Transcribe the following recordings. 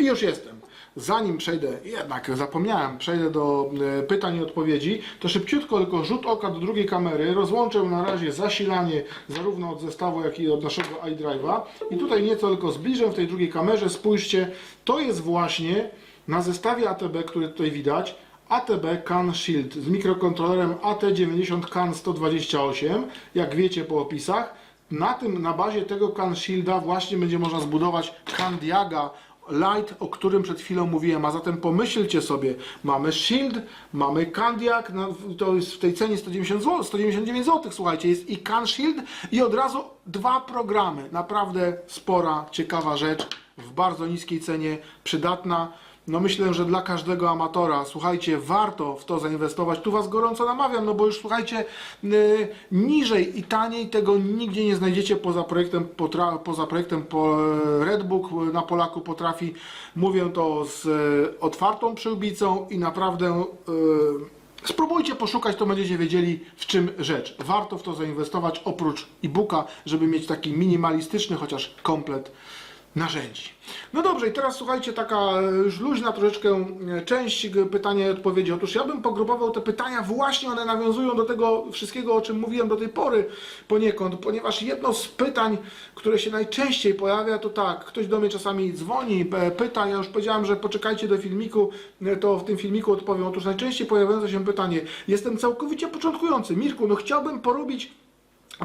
I już jestem. Zanim przejdę, jednak zapomniałem, przejdę do e, pytań i odpowiedzi, to szybciutko tylko rzut oka do drugiej kamery. Rozłączę na razie zasilanie zarówno od zestawu, jak i od naszego iDrive'a. I tutaj nieco tylko zbliżę w tej drugiej kamerze. Spójrzcie, to jest właśnie na zestawie ATB, który tutaj widać, ATB CAN Shield z mikrokontrolerem AT90 CAN 128, jak wiecie po opisach. Na tym, na bazie tego CAN Shielda właśnie będzie można zbudować CAN Diaga Light, o którym przed chwilą mówiłem. A zatem pomyślcie sobie, mamy Shield, mamy Candiac, no, to jest w tej cenie 190 zł, 199 zł, słuchajcie, jest i Can Shield i od razu dwa programy. Naprawdę spora, ciekawa rzecz, w bardzo niskiej cenie, przydatna. No myślę, że dla każdego amatora, słuchajcie, warto w to zainwestować. Tu Was gorąco namawiam, no bo już słuchajcie, y, niżej i taniej tego nigdzie nie znajdziecie poza projektem, poza projektem po, Redbook na Polaku potrafi. Mówię to z y, otwartą przyłbicą i naprawdę y, spróbujcie poszukać, to będziecie wiedzieli w czym rzecz. Warto w to zainwestować oprócz e-booka, żeby mieć taki minimalistyczny chociaż komplet narzędzi. No dobrze, i teraz słuchajcie, taka e, już luźna troszeczkę e, część g- pytania i odpowiedzi. Otóż ja bym pogrupował te pytania, właśnie one nawiązują do tego wszystkiego, o czym mówiłem do tej pory poniekąd, ponieważ jedno z pytań, które się najczęściej pojawia, to tak, ktoś do mnie czasami dzwoni, p- pyta, ja już powiedziałem, że poczekajcie do filmiku, e, to w tym filmiku odpowiem. Otóż najczęściej pojawiające się pytanie, jestem całkowicie początkujący, Mirku, no chciałbym porobić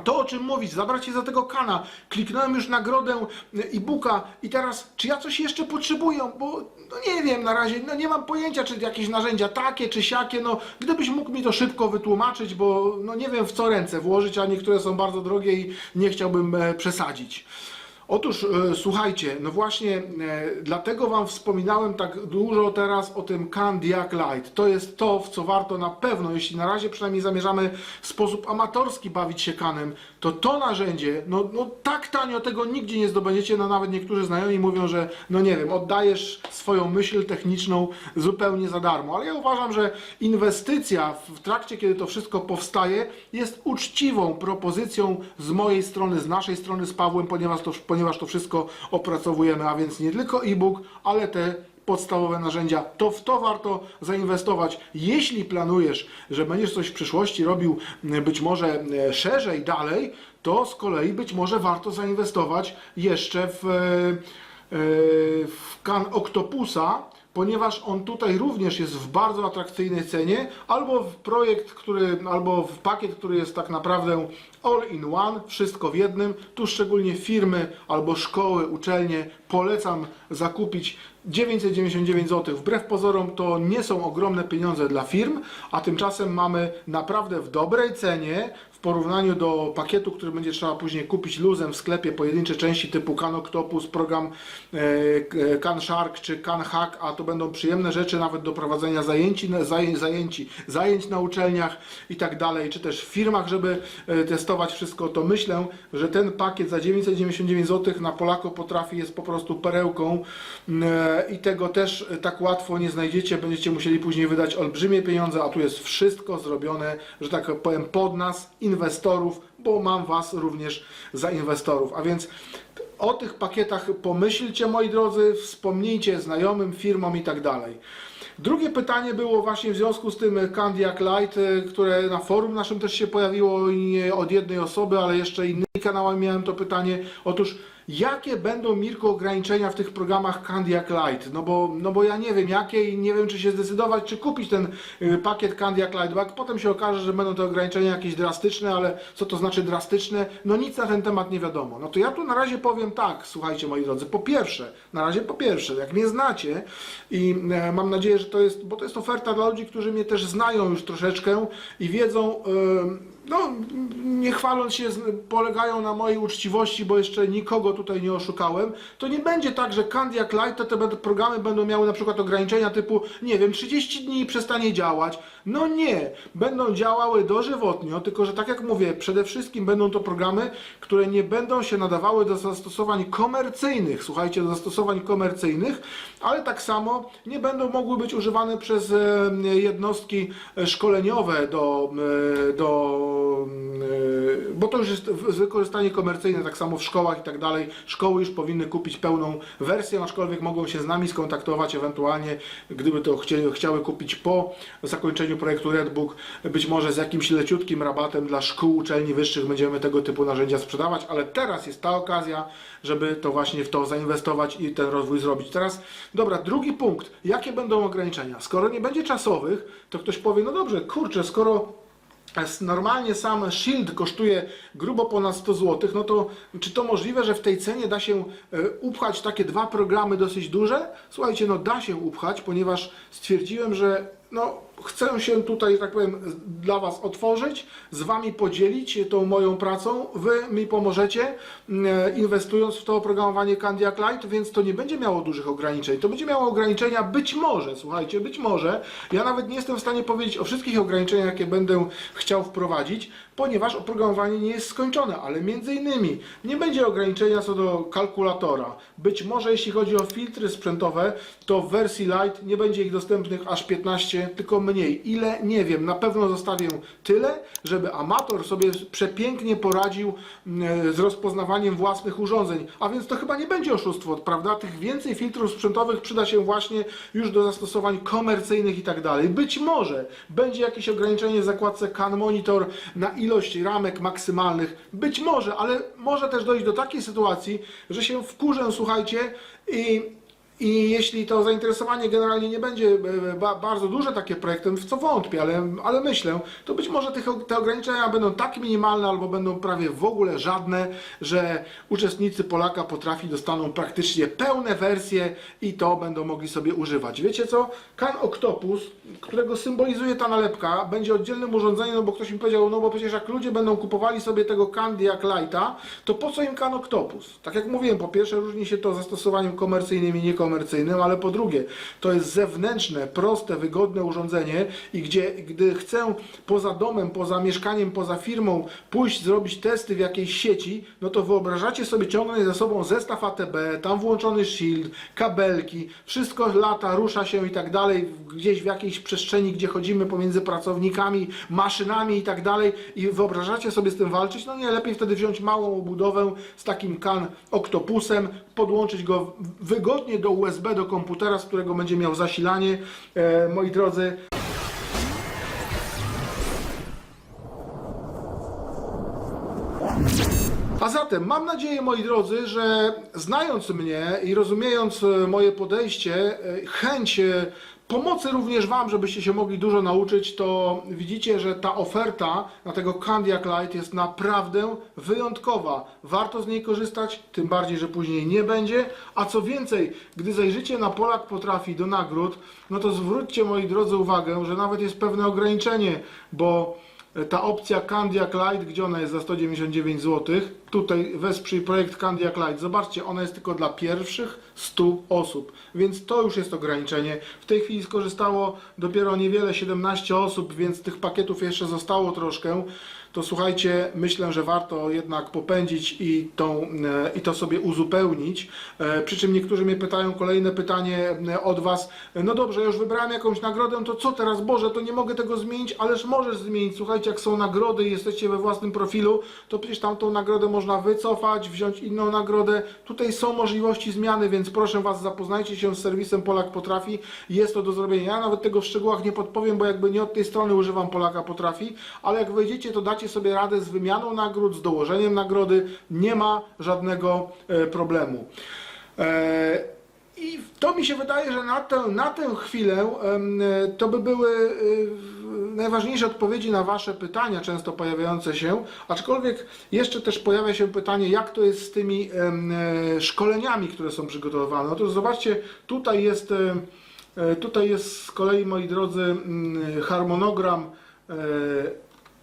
to, o czym mówisz, zabrać się za tego kana, kliknąłem już nagrodę e-booka i teraz, czy ja coś jeszcze potrzebuję, bo no nie wiem na razie, no nie mam pojęcia, czy jakieś narzędzia takie, czy siakie, no gdybyś mógł mi to szybko wytłumaczyć, bo no nie wiem w co ręce włożyć, a niektóre są bardzo drogie i nie chciałbym e, przesadzić. Otóż e, słuchajcie, no właśnie e, dlatego Wam wspominałem tak dużo teraz o tym Candiac Light. To jest to, w co warto na pewno, jeśli na razie przynajmniej zamierzamy w sposób amatorski bawić się kanem, to to narzędzie, no, no tak tanio tego nigdzie nie zdobędziecie, no nawet niektórzy znajomi mówią, że no nie wiem, oddajesz swoją myśl techniczną zupełnie za darmo, ale ja uważam, że inwestycja w trakcie, kiedy to wszystko powstaje, jest uczciwą propozycją z mojej strony, z naszej strony, z Pawłem, ponieważ to, ponieważ to wszystko opracowujemy, a więc nie tylko e-book, ale te podstawowe narzędzia, to w to warto zainwestować. Jeśli planujesz, że będziesz coś w przyszłości robił m, być może e, szerzej, dalej, to z kolei być może warto zainwestować jeszcze w, e, e, w kan Octopusa, ponieważ on tutaj również jest w bardzo atrakcyjnej cenie, albo w projekt, który, albo w pakiet, który jest tak naprawdę all in one, wszystko w jednym. Tu szczególnie firmy albo szkoły, uczelnie polecam zakupić 999 zł. Wbrew pozorom to nie są ogromne pieniądze dla firm, a tymczasem mamy naprawdę w dobrej cenie porównaniu do pakietu, który będzie trzeba później kupić luzem w sklepie pojedyncze części typu Can Octopus, program e, Can Shark czy Can Hack, a to będą przyjemne rzeczy nawet do prowadzenia zajęci, zaj, zajęci, zajęć na uczelniach i tak dalej, czy też w firmach, żeby e, testować wszystko, to myślę, że ten pakiet za 999 zł na Polako potrafi jest po prostu perełką e, i tego też tak łatwo nie znajdziecie, będziecie musieli później wydać olbrzymie pieniądze, a tu jest wszystko zrobione, że tak powiem, pod nas, inwestorów, bo mam Was również za inwestorów, a więc o tych pakietach pomyślcie, moi drodzy, wspomnijcie znajomym, firmom i tak dalej. Drugie pytanie było właśnie w związku z tym Candiac Light, które na forum naszym też się pojawiło i nie od jednej osoby, ale jeszcze innymi kanałami miałem to pytanie. Otóż jakie będą Mirko ograniczenia w tych programach Candiac Light? No bo, no bo ja nie wiem jakie i nie wiem czy się zdecydować, czy kupić ten y, pakiet Candiac Light, bo jak potem się okaże, że będą te ograniczenia jakieś drastyczne, ale co to znaczy drastyczne? No nic na ten temat nie wiadomo. No to ja tu na razie powiem tak, słuchajcie moi drodzy, po pierwsze, na razie po pierwsze, jak mnie znacie i e, mam nadzieję, że to jest, bo to jest oferta dla ludzi, którzy mnie też znają już troszeczkę i wiedzą, e, no nie chwaląc się, polegają na mojej uczciwości, bo jeszcze nikogo tutaj nie oszukałem, to nie będzie tak, że Candiac Light to te programy będą miały na przykład ograniczenia typu, nie wiem, 30 dni i przestanie działać, No nie, będą działały dożywotnio, tylko że tak jak mówię, przede wszystkim będą to programy, które nie będą się nadawały do zastosowań komercyjnych, słuchajcie, do zastosowań komercyjnych, ale tak samo nie będą mogły być używane przez jednostki e, szkoleniowe do, e, do to już jest wykorzystanie komercyjne, tak samo w szkołach i tak dalej. Szkoły już powinny kupić pełną wersję, aczkolwiek mogą się z nami skontaktować ewentualnie, gdyby to chcie, chciały kupić po zakończeniu projektu Redbook, być może z jakimś leciutkim rabatem dla szkół, uczelni wyższych będziemy tego typu narzędzia sprzedawać, ale teraz jest ta okazja, żeby to właśnie w to zainwestować i ten rozwój zrobić. Teraz, dobra, drugi punkt. Jakie będą ograniczenia? Skoro nie będzie czasowych, to ktoś powie, no dobrze, kurczę, skoro Normalnie sam Shield kosztuje grubo ponad 100 zł, no to czy to możliwe, że w tej cenie da się e, upchać takie dwa programy dosyć duże? Słuchajcie, no da się upchać, ponieważ stwierdziłem, że no, chcę się tutaj, tak powiem, dla Was otworzyć, z Wami podzielić tą moją pracą. Wy mi pomożecie, e, inwestując w to oprogramowanie Candiac Lite, więc to nie będzie miało dużych ograniczeń. To będzie miało ograniczenia być może, słuchajcie, być może. Ja nawet nie jestem w stanie powiedzieć o wszystkich ograniczeniach, jakie będę chciał wprowadzić, ponieważ oprogramowanie nie jest skończone, ale między innymi nie będzie ograniczenia co do kalkulatora. Być może jeśli chodzi o filtry sprzętowe, to w wersji Lite nie będzie ich dostępnych aż 15, tylko mniej. Ile? Nie wiem. Na pewno zostawię tyle, żeby amator sobie przepięknie poradził mm, z rozpoznawaniem własnych urządzeń. A więc to chyba nie będzie oszustwo, prawda? Tych więcej filtrów sprzętowych przyda się właśnie już do zastosowań komercyjnych i tak dalej. Być może będzie jakieś ograniczenie w zakładce CAN Monitor na ilość ramek maksymalnych. Być może, ale może też dojść do takiej sytuacji, że się wkurzę, słuchajcie, i i jeśli to zainteresowanie generalnie nie będzie e, ba, bardzo duże takie projektem, w co wątpię, ale, ale myślę, to być może te ograniczenia będą tak minimalne albo będą prawie w ogóle żadne, że uczestnicy Polaka potrafi dostaną praktycznie pełne wersje i to będą mogli sobie używać. Wiecie co? Kan Octopus, którego symbolizuje ta nalepka, będzie oddzielnym urządzeniem, no bo ktoś mi powiedział, no bo przecież jak ludzie będą kupowali sobie tego Candiac Lighta, to po co im Kan Octopus? Tak jak mówiłem, po pierwsze różni się to zastosowaniem komercyjnym i niekomercyjnym, ale po drugie, to jest zewnętrzne, proste, wygodne urządzenie i gdzie, gdy chcę poza domem, poza mieszkaniem, poza firmą pójść zrobić testy w jakiejś sieci, no to wyobrażacie sobie ciągnąć ze sobą zestaw ATB, tam włączony shield, kabelki, wszystko lata, rusza się i tak dalej, gdzieś w jakiejś przestrzeni, gdzie chodzimy pomiędzy pracownikami, maszynami i tak dalej i wyobrażacie sobie z tym walczyć? No nie, lepiej wtedy wziąć małą obudowę z takim kan Octopusem, podłączyć go wygodnie do USB, do komputera, z którego będzie miał zasilanie. E, moi drodzy, A zatem mam nadzieję, moi drodzy, że znając mnie i rozumiejąc e, moje podejście, e, chęć pomocy również Wam, żebyście się mogli dużo nauczyć, to widzicie, że ta oferta na tego Candiac Light jest naprawdę wyjątkowa. Warto z niej korzystać, tym bardziej, że później nie będzie. A co więcej, gdy zajrzycie na Polak Potrafi do nagród, no to zwróćcie, moi drodzy, uwagę, że nawet jest pewne ograniczenie, bo ta opcja Candiac Light, gdzie ona jest za 199 zł, tutaj wesprzyj projekt Candiac Light. Zobaczcie, ona jest tylko dla pierwszych 100 osób, więc to już jest ograniczenie. W tej chwili skorzystało dopiero niewiele, 17 osób, więc tych pakietów jeszcze zostało troszkę. To słuchajcie, myślę, że warto jednak popędzić i, tą, e, i to sobie uzupełnić. E, Przy czym niektórzy mnie pytają, kolejne pytanie e, od Was. No dobrze, już wybrałem jakąś nagrodę, to co teraz? Boże, to nie mogę tego zmienić, ależ możesz zmienić. Słuchajcie, jak są nagrody i jesteście we własnym profilu, to przecież tamtą nagrodę można wycofać, wziąć inną nagrodę. Tutaj są możliwości zmiany, więc proszę Was, zapoznajcie się z serwisem Polak Potrafi. Jest to do zrobienia. Ja nawet tego w szczegółach nie podpowiem, bo jakby nie od tej strony używam Polaka Potrafi, ale jak wejdziecie, to dacie sobie radę z wymianą nagród, z dołożeniem nagrody. Nie ma żadnego e, problemu. E, I to mi się wydaje, że na tę, na tę chwilę e, to by były najważniejsze odpowiedzi na Wasze pytania, często pojawiające się. Aczkolwiek jeszcze też pojawia się pytanie, jak to jest z tymi szkoleniami, które są przygotowywane. Otóż zobaczcie, tutaj jest, tutaj jest z kolei, moi drodzy, mm, harmonogram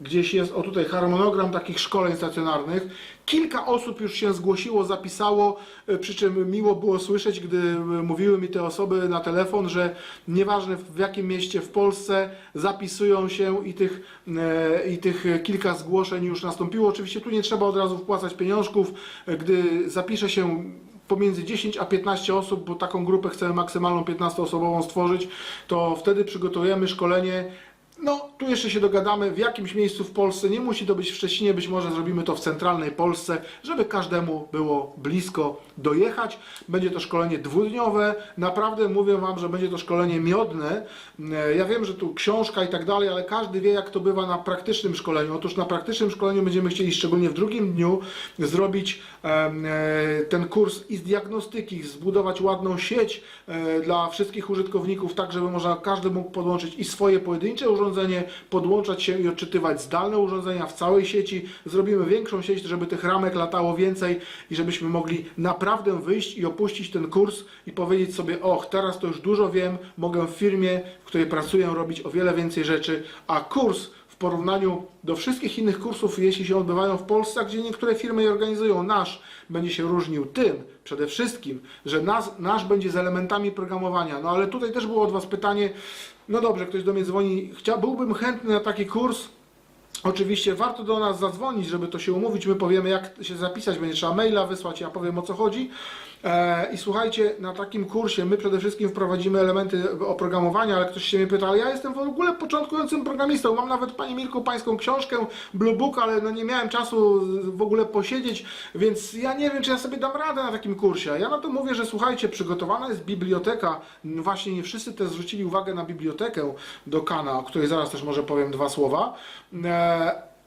gdzieś jest, o tutaj harmonogram takich szkoleń stacjonarnych. Kilka osób już się zgłosiło, zapisało, e, przy czym miło było słyszeć, gdy e, mówiły mi te osoby na telefon, że nieważne w jakim mieście w Polsce zapisują się i tych, e, i tych kilka zgłoszeń już nastąpiło. Oczywiście tu nie trzeba od razu wpłacać pieniążków, gdy zapisze się pomiędzy 10 a 15 osób, bo taką grupę chcemy maksymalną 15-osobową stworzyć, to wtedy przygotujemy szkolenie. No, tu jeszcze się dogadamy w jakimś miejscu w Polsce. Nie musi to być w Szczecinie, być może zrobimy to w centralnej Polsce, żeby każdemu było blisko dojechać. Będzie to szkolenie dwudniowe. Naprawdę mówię Wam, że będzie to szkolenie miodne. E, Ja wiem, że tu książka i tak dalej, ale każdy wie, jak to bywa na praktycznym szkoleniu. Otóż na praktycznym szkoleniu będziemy chcieli, szczególnie w drugim dniu, zrobić e, ten kurs i z diagnostyki, zbudować ładną sieć e, dla wszystkich użytkowników, tak żeby można każdy mógł podłączyć i swoje pojedyncze urządzenie, podłączać się i odczytywać zdalne urządzenia w całej sieci. Zrobimy większą sieć, żeby tych ramek latało więcej i żebyśmy mogli naprawdę wyjść i opuścić ten kurs i powiedzieć sobie, och, teraz to już dużo wiem, mogę w firmie, w której pracuję, robić o wiele więcej rzeczy, a kurs porównaniu do wszystkich innych kursów, jeśli się odbywają w Polsce, gdzie niektóre firmy je organizują, nasz będzie się różnił tym przede wszystkim, że nas, nasz będzie z elementami programowania. No ale tutaj też było od Was pytanie, no dobrze, ktoś do mnie dzwoni, Chcia, byłbym chętny na taki kurs, Oczywiście warto do nas zadzwonić, żeby to się umówić. My powiemy, jak się zapisać. Będzie trzeba maila wysłać, ja powiem o co chodzi. E, I słuchajcie, na takim kursie my przede wszystkim wprowadzimy elementy oprogramowania, ale ktoś się mnie pyta, ale ja jestem w ogóle początkującym programistą. Mam nawet, Panie Mirku, Pańską książkę Blue Book, ale no nie miałem czasu w ogóle posiedzieć, więc ja nie wiem, czy ja sobie dam radę na takim kursie. Ja na to mówię, że słuchajcie, przygotowana jest biblioteka. Właśnie nie wszyscy też zwrócili uwagę na bibliotekę do Kana, o której zaraz też może powiem dwa słowa.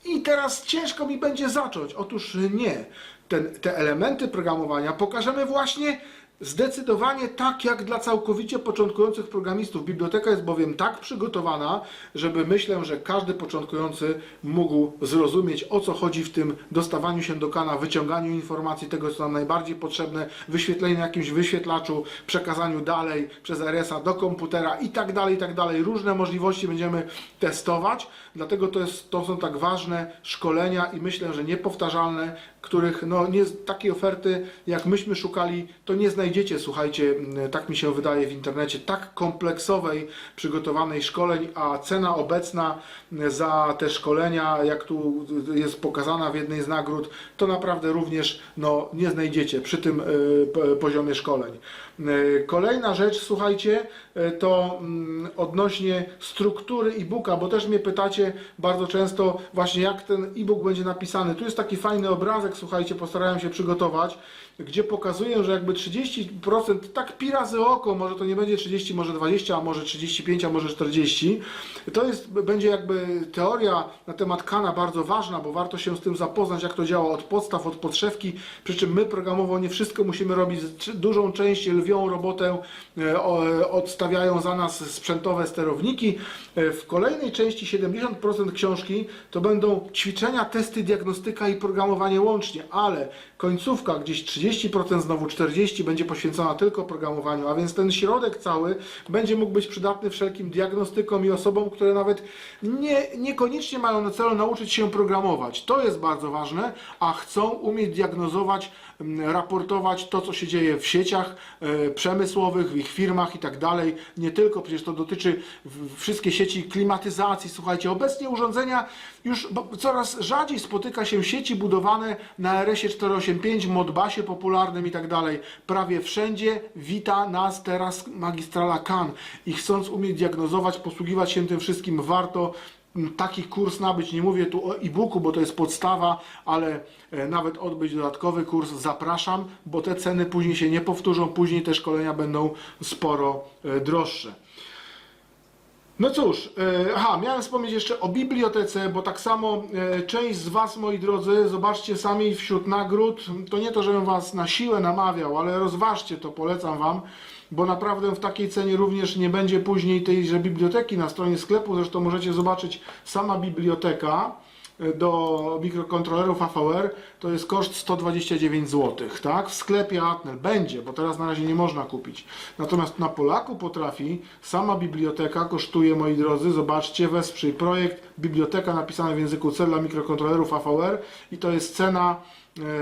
I teraz ciężko mi będzie zacząć. Otóż nie. Ten, te elementy programowania pokażemy właśnie zdecydowanie tak jak dla całkowicie początkujących programistów. Biblioteka jest bowiem tak przygotowana, żeby myślę, że każdy początkujący mógł zrozumieć o co chodzi w tym dostawaniu się do kana, wyciąganiu informacji, tego co nam najbardziej potrzebne, wyświetleniu na jakimś wyświetlaczu, przekazaniu dalej przez RS-a do komputera i tak dalej, i tak dalej. Różne możliwości będziemy testować, dlatego to, jest, to są tak ważne szkolenia i myślę, że niepowtarzalne, których no, nie, takiej oferty jak myśmy szukali, to nie znajdziecie, słuchajcie, tak mi się wydaje w internecie, tak kompleksowej, przygotowanej szkoleń, a cena obecna za te szkolenia, jak tu jest pokazana w jednej z nagród, to naprawdę również no, nie znajdziecie przy tym y, poziomie szkoleń. Y, Kolejna rzecz, słuchajcie, y, to mm, odnośnie struktury e-booka, bo też mnie pytacie bardzo często właśnie jak ten e-book będzie napisany. Tu jest taki fajny obrazek, słuchajcie, postarałem się przygotować, gdzie pokazuję, że jakby 30% tak pi razy oko, może to nie będzie 30, może 20, a może 35, a może 40. To jest, będzie jakby teoria na temat Kana bardzo ważna, bo warto się z tym zapoznać, jak to działa od podstaw, od podszewki, przy czym my programowo nie wszystko musimy robić, dużą część, lwią robotę e, odstawiają za nas sprzętowe sterowniki. E, W kolejnej części 70% książki to będą ćwiczenia, testy, diagnostyka i programowanie łącznie, ale końcówka gdzieś 30%, znowu 40% będzie poświęcona tylko programowaniu, a więc ten środek cały będzie mógł być przydatny wszelkim diagnostykom i osobom, które nawet nie, niekoniecznie mają na celu nauczyć się programować. To jest bardzo ważne, a chcą umieć diagnozować, raportować to, co się dzieje w sieciach e, przemysłowych, w ich firmach i tak dalej. Nie tylko, przecież to dotyczy wszystkie sieci klimatyzacji. Słuchajcie, obecnie urządzenia już coraz rzadziej spotyka się sieci budowane na RS-ie 485, Modbasie popularnym i tak dalej. Prawie wszędzie wita nas teraz magistrala CAN i chcąc umieć diagnozować, posługiwać się tym wszystkim, warto m, taki kurs nabyć. Nie mówię tu o e-booku, bo to jest podstawa, ale e, nawet odbyć dodatkowy kurs zapraszam, bo te ceny później się nie powtórzą, później te szkolenia będą sporo e, droższe. No cóż, e, aha, miałem wspomnieć jeszcze o bibliotece, bo tak samo e, część z Was, moi drodzy, zobaczcie sami wśród nagród, to nie to, żebym Was na siłę namawiał, ale rozważcie to, polecam Wam, bo naprawdę w takiej cenie również nie będzie później tejże biblioteki na stronie sklepu, zresztą możecie zobaczyć sama biblioteka, do mikrokontrolerów AVR to jest koszt 129 zł, tak? W sklepie Atnel będzie, bo teraz na razie nie można kupić. Natomiast na Polaku potrafi, sama biblioteka kosztuje, moi drodzy, zobaczcie, wesprzyj projekt, biblioteka napisana w języku C dla mikrokontrolerów AVR i to jest cena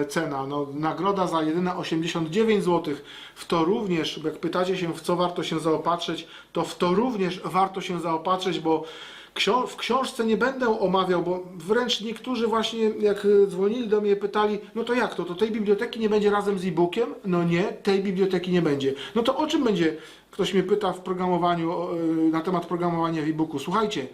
e, cena. No, nagroda za jedyne 89 zł. W to również, jak pytacie się, w co warto się zaopatrzyć, to w to również warto się zaopatrzyć, bo w książce nie będę omawiał, bo wręcz niektórzy właśnie jak e, dzwonili do mnie pytali, no to jak to, to tej biblioteki nie będzie razem z e-bookiem? No nie, tej biblioteki nie będzie. No to o czym będzie, ktoś mnie pyta w programowaniu, e, na temat programowania w e-booku. Słuchajcie,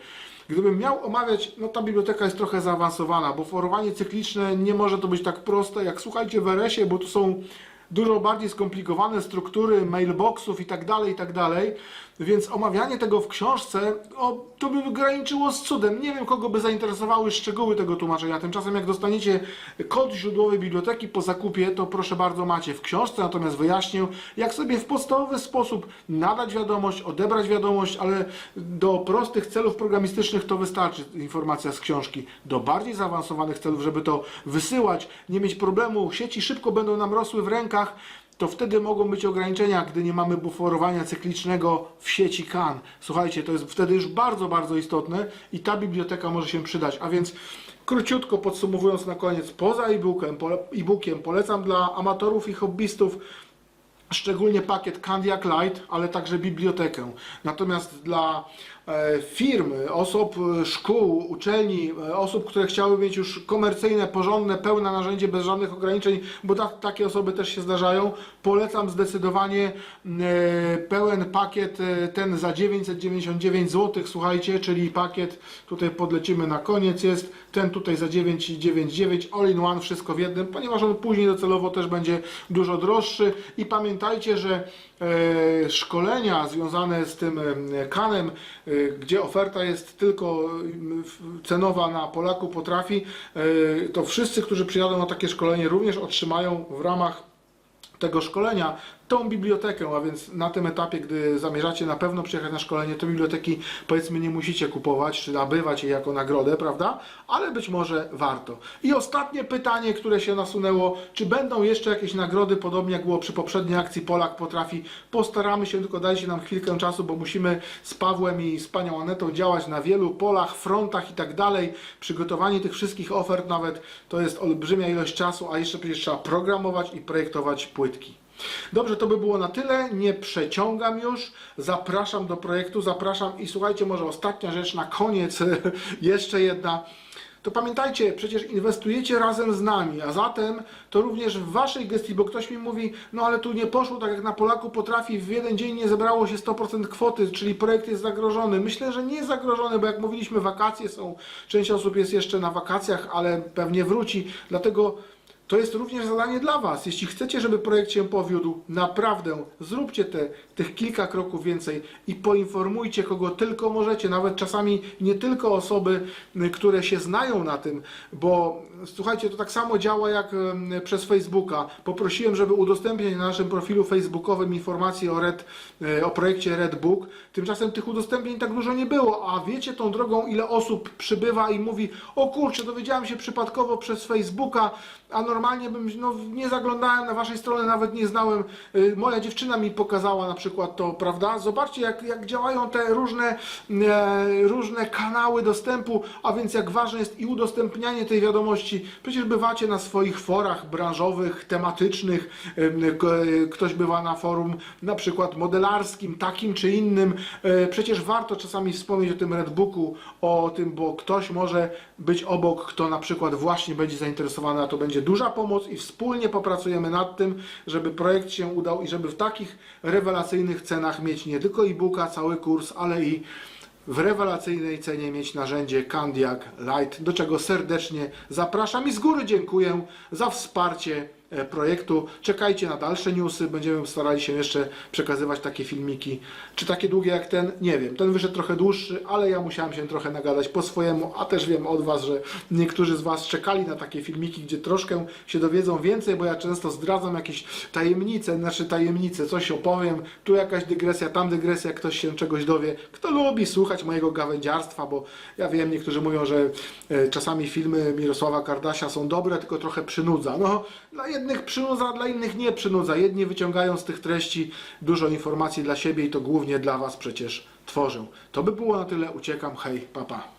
Gdybym miał omawiać, no ta biblioteka jest trochę zaawansowana, bo forowanie cykliczne nie może to być tak proste jak słuchajcie w RS-ie, bo tu są dużo bardziej skomplikowane struktury mailboxów i tak dalej, i tak dalej. Więc omawianie tego w książce, o, to by graniczyło z cudem. Nie wiem, kogo by zainteresowały szczegóły tego tłumaczenia. Tymczasem jak dostaniecie kod źródłowy biblioteki po zakupie, to proszę bardzo macie w książce, natomiast wyjaśnię, jak sobie w podstawowy sposób nadać wiadomość, odebrać wiadomość, ale do prostych celów programistycznych to wystarczy informacja z książki. Do bardziej zaawansowanych celów, żeby to wysyłać, nie mieć problemu, sieci szybko będą nam rosły w rękach, to wtedy mogą być ograniczenia, gdy nie mamy buforowania cyklicznego w sieci CAN. Słuchajcie, to jest wtedy już bardzo, bardzo istotne i ta biblioteka może się przydać. A więc króciutko podsumowując na koniec, poza e-bookiem, pole, e-bookiem polecam dla amatorów i hobbystów szczególnie pakiet Candiac Lite, ale także bibliotekę. Natomiast dla e, firmy, osób, e, szkół, uczelni, e, osób, które chciały mieć już komercyjne, porządne, pełne narzędzie bez żadnych ograniczeń, bo ta, takie osoby też się zdarzają, polecam zdecydowanie pełen pakiet, ten za 999 zł, słuchajcie, czyli pakiet, tutaj podlecimy na koniec, jest ten tutaj za 999, all in one, wszystko w jednym, ponieważ on później docelowo też będzie dużo droższy. I pamiętajcie, że szkolenia związane z tym e, kanem, e, gdzie oferta jest tylko e, cenowa na Polaku potrafi, e, to wszyscy, którzy przyjadą na takie szkolenie również otrzymają w ramach tego szkolenia tą bibliotekę, a więc na tym etapie, gdy zamierzacie na pewno przyjechać na szkolenie, to biblioteki powiedzmy nie musicie kupować, czy nabywać jej jako nagrodę, prawda? Ale być może warto. I ostatnie pytanie, które się nasunęło, czy będą jeszcze jakieś nagrody, podobnie jak było przy poprzedniej akcji Polak potrafi. Postaramy się, tylko dajcie nam chwilkę czasu, bo musimy z Pawłem i z panią Anetą działać na wielu polach, frontach i tak dalej. Przygotowanie tych wszystkich ofert nawet to jest olbrzymia ilość czasu, a jeszcze przecież trzeba programować i projektować płytki. Dobrze, to by było na tyle. Nie przeciągam już. Zapraszam do projektu, zapraszam i słuchajcie, może ostatnia rzecz na koniec, jeszcze jedna. To pamiętajcie, przecież inwestujecie razem z nami, a zatem to również w waszej gestii, bo ktoś mi mówi, no ale tu nie poszło tak jak na Polaku potrafi, w jeden dzień nie zebrało się 100% kwoty, czyli projekt jest zagrożony. Myślę, że nie jest zagrożony, bo jak mówiliśmy, wakacje są, część osób jest jeszcze na wakacjach, ale pewnie wróci, dlatego to jest również zadanie dla Was. Jeśli chcecie, żeby projekt się powiódł, naprawdę zróbcie te, tych kilka kroków więcej i poinformujcie kogo tylko możecie, nawet czasami nie tylko osoby, które się znają na tym, bo słuchajcie, to tak samo działa jak przez Facebooka. Poprosiłem, żeby udostępniać na naszym profilu facebookowym informacje o, Red, e, o projekcie Redbook. Tymczasem tych udostępnień tak dużo nie było, a wiecie tą drogą, ile osób przybywa i mówi, o kurczę, dowiedziałem się przypadkowo przez Facebooka, a normalnie bym no, nie zaglądałem na waszej strony, nawet nie znałem. Y, Moja dziewczyna mi pokazała na przykład to, prawda? Zobaczcie, jak, jak działają te różne, e, różne kanały dostępu, a więc jak ważne jest i udostępnianie tej wiadomości. Przecież bywacie na swoich forach branżowych, tematycznych, ktoś bywa na forum na przykład modelarskim, takim czy innym. E, Przecież warto czasami wspomnieć o tym Redbooku, o tym, bo ktoś może być obok, kto na przykład właśnie będzie zainteresowany, a to będzie duża pomoc i wspólnie popracujemy nad tym, żeby projekt się udał i żeby w takich rewelacyjnych cenach mieć nie tylko e-booka, cały kurs, ale i w rewelacyjnej cenie mieć narzędzie Candiac Lite, do czego serdecznie zapraszam i z góry dziękuję za wsparcie projektu. Czekajcie na dalsze newsy, będziemy starali się jeszcze przekazywać takie filmiki, czy takie długie jak ten, nie wiem. Ten wyszedł trochę dłuższy, ale ja musiałem się trochę nagadać po swojemu, a też wiem od Was, że niektórzy z Was czekali na takie filmiki, gdzie troszkę się dowiedzą więcej, bo ja często zdradzam jakieś tajemnice, znaczy tajemnice, coś opowiem, tu jakaś dygresja, tam dygresja, ktoś się czegoś dowie. Kto lubi słuchać mojego gawędziarstwa, bo ja wiem, niektórzy mówią, że e, czasami filmy Mirosława Kardasia są dobre, tylko trochę przynudza. No, dla jednych przynudza, dla innych nie przynudza. Jedni wyciągają z tych treści dużo informacji dla siebie i to głównie dla Was przecież tworzę. To by było na tyle. Uciekam. Hej, papa. Pa.